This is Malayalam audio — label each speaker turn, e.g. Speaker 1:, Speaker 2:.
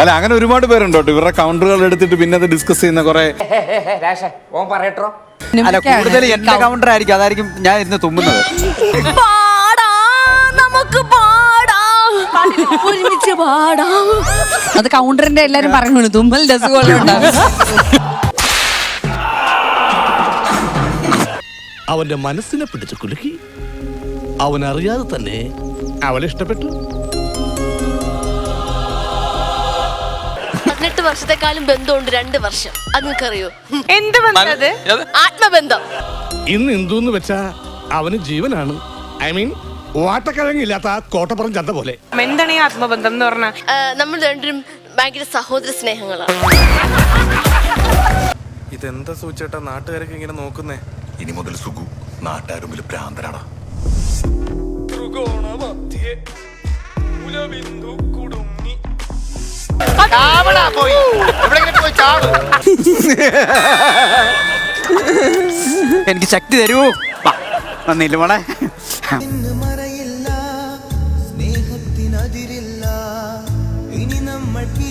Speaker 1: അല്ല അങ്ങനെ ഒരുപാട് പേരുണ്ട് കേട്ടോ. ഇവരുടെ കൗണ്ടറുകൾ എടുത്തിട്ട് പിന്നെ അത് ഡിസ്കസ് ചെയ്യുന്ന കുറെ
Speaker 2: ഓൻ പറയട്ടോ.
Speaker 3: അല്ല കൂടുതൽ എന്റെ കൗണ്ടർ ആയിരിക്കും. അതായിരിക്കും ഞാൻ ഇന്ന് തുമ്മുന്നത്.
Speaker 4: പാടാ നമുക്ക് പാടാം. ഒരുമിച്ച് പാടാം. അത് കൗണ്ടറിന്റെ എല്ലാരും പറഞ്ഞു തുമ്മൽ രസഗോളം ഉണ്ടാവും.
Speaker 5: അവന്റെ മനസ്സിനെ പിടിച്ചു കുലുക്കി. അവൻ അറിയാതെ തന്നെ അവളെ ഇഷ്ടപ്പെട്ടു.
Speaker 6: പതിനെട്ട് വർഷത്തെക്കാളും ബന്ധമുണ്ട് രണ്ട് വർഷം. അത് നിനക്കറിയോ
Speaker 7: എന്ത് ബന്ധത്
Speaker 6: ആത്മബന്ധം.
Speaker 5: ഇന്ന് എന്തു വെച്ചാ അവന് ജീവനാണ്. ഐ മീൻ വാട്ടക്കിഴങ്ങില്ലാത്ത കോട്ടപ്പുറം ചന്ത പോലെ.
Speaker 7: എന്താണ് ഈ ആത്മബന്ധം എന്ന്
Speaker 6: പറഞ്ഞാൽ നമ്മൾ രണ്ടും ഭയങ്കര സഹോദര സ്നേഹങ്ങളാണ്
Speaker 8: ഇതെന്താ സൂചേട്ടാ നാട്ടുകാരൊക്കെ ഇങ്ങനെ നോക്കുന്നേ.
Speaker 9: ഇനി മുതൽ സുഖു നാട്ടാരുമ്പിൽ ഭ്രാന്തനാണ്
Speaker 3: എനിക്ക് ശക്തി തരൂ. വാ, നന്ദിയില്ല മോളെ.
Speaker 10: മറയില്ല സ്നേഹത്തിനതിരില്ല. ഇനി നമ്മൾക്ക്